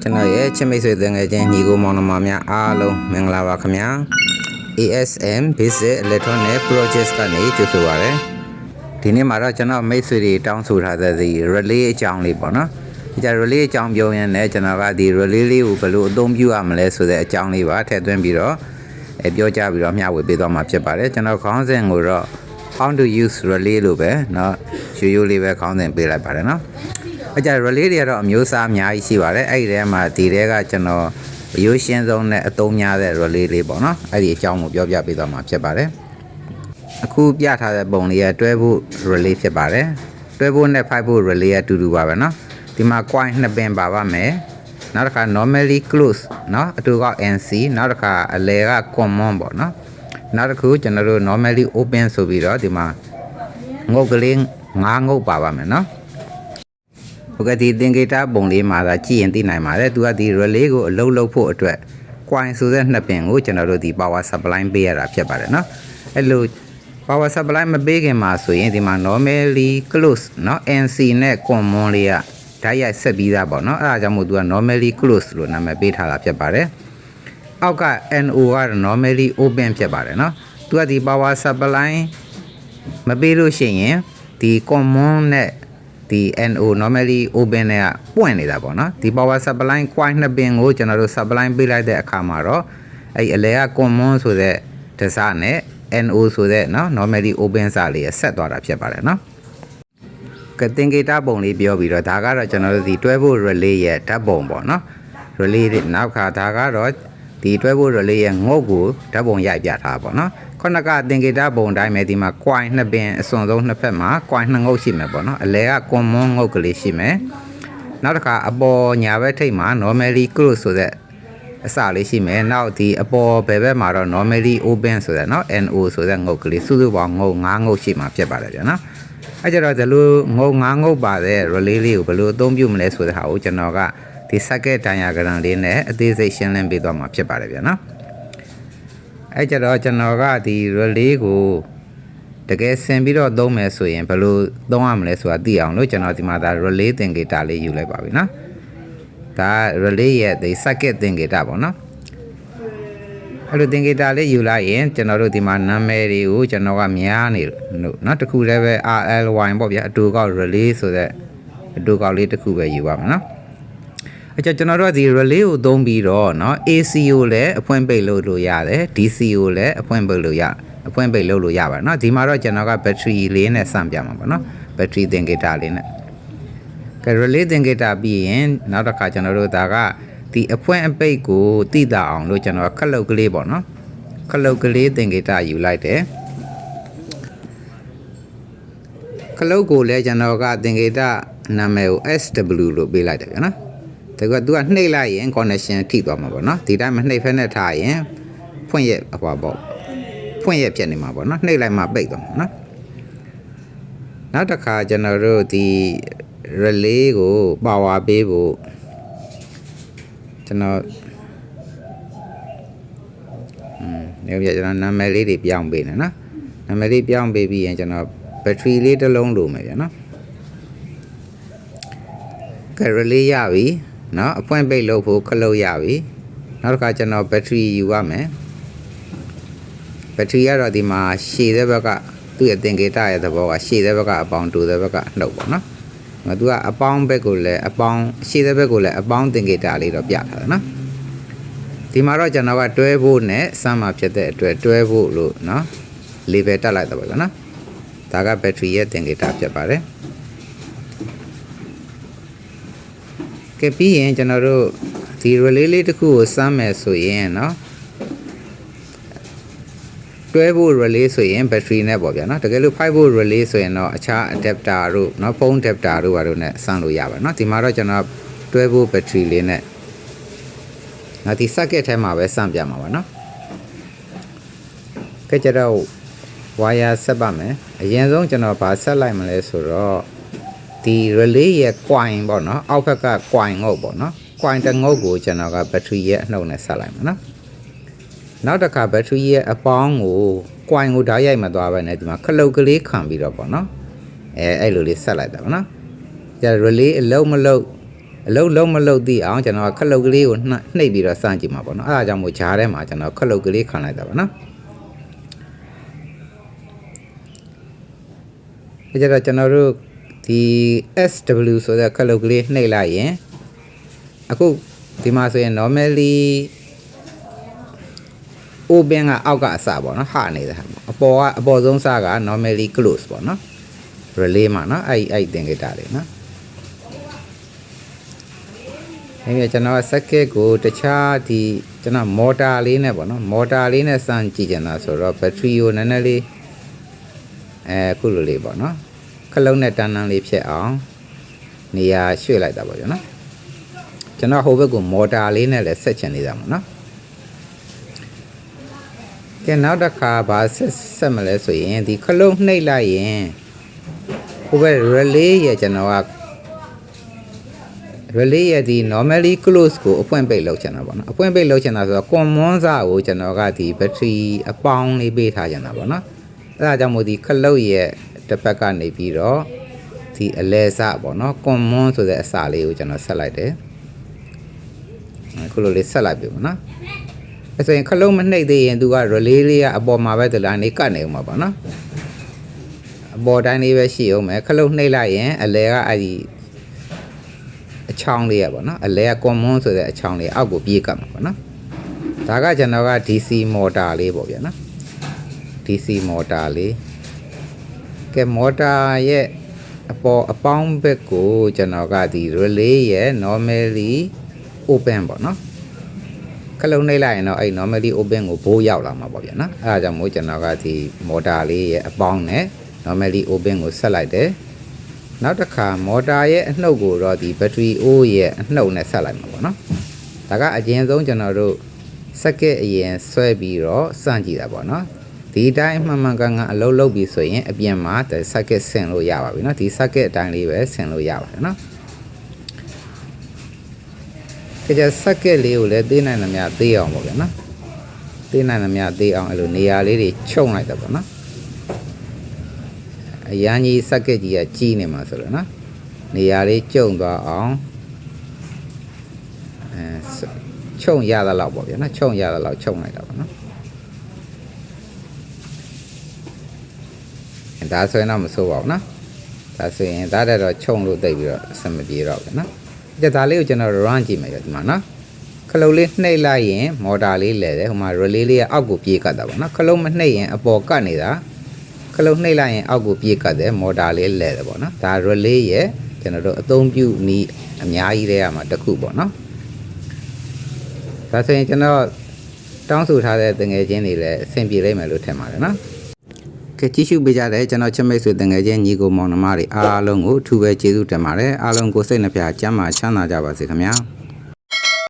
ကျွန်တော်ရဲ့ချစ်မိတ်ဆွေတငယ်ချင်းညီကိုမောင်နှမများအားလုံးမင်္ဂလာပါခင်ဗျာ ASM Basic Electronic Projects ကနေကြိုဆိုပါရစေဒီနေ့မှာတော့ကျွန်တော်မိတ်ဆွေတွေတောင်းဆိုထားတဲ့ဒီ relay အကြောင်းလေးပေါ့နော်ဒီကြ relay အကြောင်းပြောရင်းနဲ့ကျွန်တော်ကဒီ relay လေးကိုဘယ်လိုအသုံးပြုရမလဲဆိုတဲ့အကြောင်းလေးပါထည့်သွင်းပြီးတော့အဲပြောကြပြီးတော့မျှဝေပေးသွားမှာဖြစ်ပါတယ်ကျွန်တော်ခေါင်းစဉ်ကိုတော့ how to use relay လို့ပဲเนาะရိုးရိုးလေးပဲခေါင်းစဉ်ပေးလိုက်ပါတယ်เนาะ အကြ relay တွေကတော့အမျိုးအစားအများကြီးရှိပါတယ်အဲ့ဒီထဲမှာဒီထဲကကျွန်တော်အရိုးရှင်းဆုံးနဲ့အသုံးများတဲ့ relay လေးပေါ့နော်အဲ့ဒီအကြောင်းကိုပြောပြပေးသွားမှာဖြစ်ပါတယ်အခုပြထားတဲ့ပုံလေးကတွဲဖို့ relay ဖြစ်ပါတယ်တွဲဖို့နဲ့ဖိုက်ဖို့ relay ကအတူတူပါပဲเนาะဒီမှာ coin နှစ်ပင်ပါပါမယ်နောက်တစ်ခါ normally close เนาะအတူက NC နောက်တစ်ခါအလဲက common ပေါ့เนาะနောက်တစ်ခုကျွန်တော်တို့ normally open ဆိုပြီးတော့ဒီမှာငုတ်ကလေး၅ငုတ်ပါပါမယ်เนาะ ဟုတ်ကဲ့ဒီသင်္ကေတပုံလေးမှာသာကြည့်ရင်သိနိုင်ပါတယ်သူကဒီ relay ကိုအလုံးလုံးဖို့အတွက် coin ဆိုတဲ့နှစ်ပင်ကိုကျွန်တော်တို့ဒီ power supply ပေးရတာဖြစ်ပါတယ်เนาะအဲ့လို power supply မပေးခင်မှာဆိုရင်ဒီမှာ normally close เนาะ NC နဲ့ common လေးကဓာတ်ရိုက်ဆက်ပြီးသားပေါ့เนาะအဲ့ဒါကြောင့်မို့သူက normally close လို့နာမည်ပေးထားတာဖြစ်ပါတယ်အောက်က NO က normally open ဖြစ်ပါတယ်เนาะသူကဒီ power supply မပေးလို့ရှိရင်ဒီ common နဲ့ ဒီ NO normally open နဲ့ကပွင့်နေတာပေါ့နော်ဒီ power supply coil နှစ်ပင်ကိုကျွန်တော်တို့ supply ပေးလိုက်တဲ့အခါမှာတော့အဲ့အလဲက common ဆိုတဲ့ဒဇနဲ့ NO ဆိုတဲ့နော် normally open စာလေးဆက်သွားတာဖြစ်ပါတယ်နော်ကတင်ဂေတာပုံလေးပြောပြီးတော့ဒါကတော့ကျွန်တော်တို့ဒီ12 volt relay ရဲ့ဓာတ်ပုံပေါ့နော် relay နောက်ခါဒါကတော့ ဒီတွဲဖို့တော်လေးရဲ့ငုတ်ကိုဓာတ်ပုံရိုက်ပြထားပါနော်ခုနကသင်္ကေတပုံတိုင်းပဲဒီမှာ coin နှစ်ပင်အစွန်ဆုံးနှစ်ဖက်မှာ coin နှစ်ငုတ်ရှိမယ်ပေါ့နော်အလဲကကွန်မွန်ငုတ်ကလေးရှိမယ်နောက်တစ်ခါအပေါ်ညာဘက်ထိပ်မှာ normally close ဆိုတဲ့အစလေးရှိမယ်နောက်ဒီအပေါ်ဘယ်ဘက်မှာတော့ normally open ဆိုတဲ့နော် NO ဆိုတဲ့ငုတ်ကလေးစုစုပေါင်းငုတ်၅ငုတ်ရှိမှာဖြစ်ပါတယ်ဗျာနော်အဲ့ကြတော့ဒီလိုငုတ်၅ငုတ်ပါတဲ့ relay လေးကိုဘယ်လိုအသုံးပြုမလဲဆိုတဲ့ဟာကိုကျွန်တော်က ဒီ circuit diagram လေးနဲ့အသေးစိတ်ရှင်းလင်းပေးသွားမှာဖြစ်ပါတယ်ဗျာနော်အဲ့ကြတော့ကျွန်တော်ကဒီ relay ကိုတကယ်ဆင်ပြီးတော့သုံးမယ်ဆိုရင်ဘယ်လိုသုံးရမလဲဆိုတာသိအောင်လို့ကျွန်တော်ဒီမှာဒါ relay သင်္ကေတလေးယူလိုက်ပါပြီနော်ဒါ relay ရဲ့ဒီ circuit သင်္ကေတပေါ့နော်အဲ့လိုသင်္ကေတလေးယူလိုက်ရင်ကျွန်တော်တို့ဒီမှာနာမည်တွေကိုကျွန်တော်ကများနေလို့နော်တခုတည်းပဲ RLY ပေါ့ဗျာအတူကောက် relay ဆိုတဲ့အတူကောက်လေးတစ်ခုပဲယူပါမယ်နော် အကြကျွန်တော်တို့ကဒီ relay ကိုသုံးပြီးတော့เนาะ AC ကိုလည်းအဖွင့်ပိတ်လုပ်လို့ရတယ် DC ကိုလည်းအဖွင့်ပိတ်လို့ရအဖွင့်ပိတ်လုပ်လို့ရပါတယ်เนาะဒီမှာတော့ကျွန်တော်က battery လေးနဲ့စပြမှာပေါ့เนาะ battery သင်္ကေတလေးနဲ့ကဲ relay သင်္ကေတပြီးရင်နောက်တစ်ခါကျွန်တော်တို့ဒါကဒီအဖွင့်အပိတ်ကိုတိတာအောင်လို့ကျွန်တော်ခလုတ်ကလေးပေါ့เนาะခလုတ်ကလေးသင်္ကေတယူလိုက်တယ်ခလုတ်ကိုလည်းကျွန်တော်ကသင်္ကေတနာမည်ကို SW လို့ပေးလိုက်တယ်ဗျာနော် ဒါကသူကနှိပ်လိုက်ရင် connection ထိသွားမှာပေါ့နော်ဒီတိုင်းမနှိပ်ဖက်နဲ့ထားရင်ဖွင့်ရဟောပေါ့ဖွင့်ရဖြစ်နေမှာပေါ့နော်နှိပ်လိုက်မှပိတ်သွားမှာနော်နောက်တစ်ခါကျွန်တော်တို့ဒီ relay ကို power ပေးဖို့ကျွန်တော်อืมဒီပြကျွန်တော်နာမည်လေးတွေပြောင်းပေးနေနော်နာမည်လေးပြောင်းပေးပြီးရင်ကျွန်တော် battery လေးတစ်လုံးလိုမယ်ဗျာနော်ကယ်ရလေးရပြီ နော်အပွင့်ပိတ်လုပ်ဖို့ခလုတ်ရပြီနောက်တစ်ခါကျွန်တော်ဘက်ထရီယူရမယ်ဘက်ထရီကတော့ဒီမှာရှည်တဲ့ဘက်ကသူ့ရဲ့သင်္ကေတရဲ့သဘောကရှည်တဲ့ဘက်ကအပေါင်းတူတဲ့ဘက်ကနှုတ်ပေါ့နော်နော်သူကအပေါင်းဘက်ကိုလည်းအပေါင်းရှည်တဲ့ဘက်ကိုလည်းအပေါင်းသင်္ကေတလေးတော့ပြထားတာနော်ဒီမှာတော့ကျွန်တော်ကတွဲဖို့နဲ့စမ်းမှာဖြစ်တဲ့အတွက်တွဲဖို့လို့နော် level တက်လိုက်တော့ပါနော်ဒါကဘက်ထရီရဲ့သင်္ကေတဖြစ်ပါတယ် ကဲပြီးရင်ကျွန်တော်တို့ဒီ relay လေးတစ်ခုကိုစမ်းမယ်ဆိုရင်เนาะတွဲဖို့ relay ဆိုရင် battery နဲ့ပေါ့ဗျာเนาะတကယ်လို့5 volt relay ဆိုရင်တော့အခြား adapter တို့เนาะဖုန်း adapter တို့ဘာတို့နဲ့စမ်းလို့ရပါတယ်เนาะဒီမှာတော့ကျွန်တော်တွဲဖို့ battery လေးနဲ့နောက်ဒီ circuit ထဲမှာပဲစမ်းပြမှာပါเนาะကဲကြတော့ wire ဆက်ပါမယ်အရင်ဆုံးကျွန်တော်ဗာဆက်လိုက်မလဲဆိုတော့ ဒီ relay ရဲ့ coin ပေါ့နော်အောက်ဘက်က coin ငုတ်ပေါ့နော် coin တစ်ငုတ်ကိုကျွန်တော်က battery ရဲ့အနှုတ်နဲ့ဆက်လိုက်မှာနော်နောက်တစ်ခါ battery ရဲ့အပေါင်းကို coin ကိုဓာတ်ရိုက်မသွားဘဲနဲ့ဒီမှာခလုတ်ကလေးခံပြီးတော့ပေါ့နော်အဲအဲ့လိုလေးဆက်လိုက်တာပေါ့နော်ကျ relay အလုံးမလုံးအလုံးလုံးမလုံးသိအောင်ကျွန်တော်ကခလုတ်ကလေးကိုနှိပ်နှိပ်ပြီးတော့စမ်းကြည့်မှာပေါ့နော်အဲ့ဒါကြောင့်မို့ဂျားထဲမှာကျွန်တော်ခလုတ်ကလေးခံလိုက်တာပါနော်ဒါကြတော့ကျွန်တော်တို့ ဒီ SW ဆိုတဲ့ခလုတ်ကလေးနှိပ်လိုက်ရင်အခုဒီမှာဆိုရင် normally open ကအောက်ကအစပေါ့နော်ဟာနေတဲ့ဟာပေါ့အပေါ်ကအပေါ်ဆုံးစက normally close ပေါ့နော် relay မှာနော်အဲ့အဲ့သင်္ကေတတွေနော်အဲ့ဒီကျွန်တော်က circuit ကိုတခြားဒီကျွန်တော် motor လေးနဲ့ပေါ့နော် motor လေးနဲ့စမ်းကြည့်ကြတာဆိုတော့ battery ကိုနည်းနည်းလေးအဲခုလိုလေးပေါ့နော် ခလုံးနဲ့တန်းတန်းလေးဖြစ်အောင်နေရာရွှေ့လိုက်တာပေါ့ကျွန်တော်ကျွန်တော်ဟိုဘက်ကို motor လေးနဲ့လည်းဆက်ချင်နေတာပေါ့နော်ကဲနောက်တစ်ခါဗာဆက်ဆက်မလဲဆိုရင်ဒီခလုံးနှိပ်လိုက်ရင်ဟိုဘက် relay ရဲ့ကျွန်တော်က relay ရဲ့ဒီ normally close ကိုအဖွင့်ပိတ်လုပ်ချင်တာပေါ့နော်အဖွင့်ပိတ်လုပ်ချင်တာဆိုတော့ common စာကိုကျွန်တော်ကဒီ battery အပေါင်းလေးပေးထားချင်တာပေါ့နော်အဲဒါကြောင့်မို့ဒီခလုတ်ရဲ့ တစ်ဖက်ကနေပြီးတော့ဒီအလဲစပေါ့နော် common ဆိုတဲ့အစာလေးကိုကျွန်တော်ဆက်လိုက်တယ်အခုလိုလေးဆက်လိုက်ပြီပေါ့နော်အဲဆိုရင်ခလုံးမနှိပ်သေးရင်သူက relay လေးကအပေါ်မှာပဲဒီလိုနေကတ်နေဦးမှာပေါ့နော်အပေါ်တိုင်းလေးပဲရှိအောင်မယ်ခလုတ်နှိပ်လိုက်ရင်အလဲကအဲ့ဒီအချောင်းလေးရပါတော့အလဲက common ဆိုတဲ့အချောင်းလေးအောက်ကိုပြေးကပ်မှာပေါ့နော်ဒါကကျွန်တော်က DC motor လေးပေါ့ဗျာနော် DC motor လေး ကဲ motor ရဲ့အပေါ်အပေါင်းဘက်ကိုကျွန်တော်ကဒီ relay ရဲ့ normally open ပေါ့နော်ခလုံးနှိပ်လိုက်ရင်တော့အဲ့ normally open ကိုဘိုးရောက်လာမှာပေါ့ဗျာနော်အဲဒါကြောင့်မို့ကျွန်တော်ကဒီ motor လေးရဲ့အပေါင်းနဲ့ normally open ကိုဆက်လိုက်တယ်နောက်တစ်ခါ motor ရဲ့အနှုတ်ကိုတော့ဒီ battery O ရဲ့အနှုတ်နဲ့ဆက်လိုက်မှာပေါ့နော်ဒါကအရင်ဆုံးကျွန်တော်တို့ circuit အရင်ဆွဲပြီးတော့စမ်းကြည့်တာပေါ့နော် ဒီအတိုင်းမှန်မှန်ကန်ကန်အလုပ်လုပ်ပြီးဆိုရင်အပြင်မှာဒီ circuit ဆင်လို့ရပါပြီเนาะဒီ circuit အတိုင်းလေးပဲဆင်လို့ရပါတယ်เนาะဒီကျ circuit လေးကိုလည်းသိနိုင်သမျှသိအောင်ပေါ့ဗျာနော်သိနိုင်သမျှသိအောင်အဲ့လိုနေရာလေးတွေခြုံလိုက်တာပေါ့နော်အရန်ကြီး circuit ကြီးကကြီးနေမှာဆိုတော့နော်နေရာလေးကျုံသွားအောင်အဲခြုံရသလောက်ပေါ့ဗျာနော်ခြုံရသလောက်ခြုံလိုက်တာပေါ့နော် ဒါဆိုရင်တော့မဆိုးပါဘူးနော်ဒါဆိုရင်ဒါတက်တော့ခြုံလို့တိတ်ပြီးတော့အဆင်မပြေတော့ဘူးနော်ကြက်သားလေးကိုကျွန်တော် run ကြည့်မယ်ရဒီမှာနော်ခလုံးလေးနှိပ်လိုက်ရင်မော်တာလေးလဲတယ်ဟိုမှာ relay လေးကအောက်ကိုပြေးကတ်တာပေါ့နော်ခလုံးမနှိပ်ရင်အပေါ်ကတ်နေတာခလုံးနှိပ်လိုက်ရင်အောက်ကိုပြေးကတ်တယ်မော်တာလေးလဲတယ်ပေါ့နော်ဒါ relay ရဲ့ကျွန်တော်တို့အသုံးပြုနည်းအများကြီးတဲ့မှာတစ်ခုပေါ့နော်ဒါဆိုရင်ကျွန်တော်တောင်းဆိုထားတဲ့တငယ်ချင်းတွေလည်းအဆင်ပြေလိမ့်မယ်လို့ထင်ပါတယ်နော် ကဲကြည့်ရှုပေးကြတဲ့ကျွန်တော်ချစ်မိတ်ဆွေတငယ်ချင်းညီကိုမောင်နှမတွေအားလုံးကိုအထူးပဲကျေးဇူးတင်ပါတယ်အားလုံးကိုစိတ်နှပြချမ်းသာချမ်းသာကြပါစေခင်ဗျာ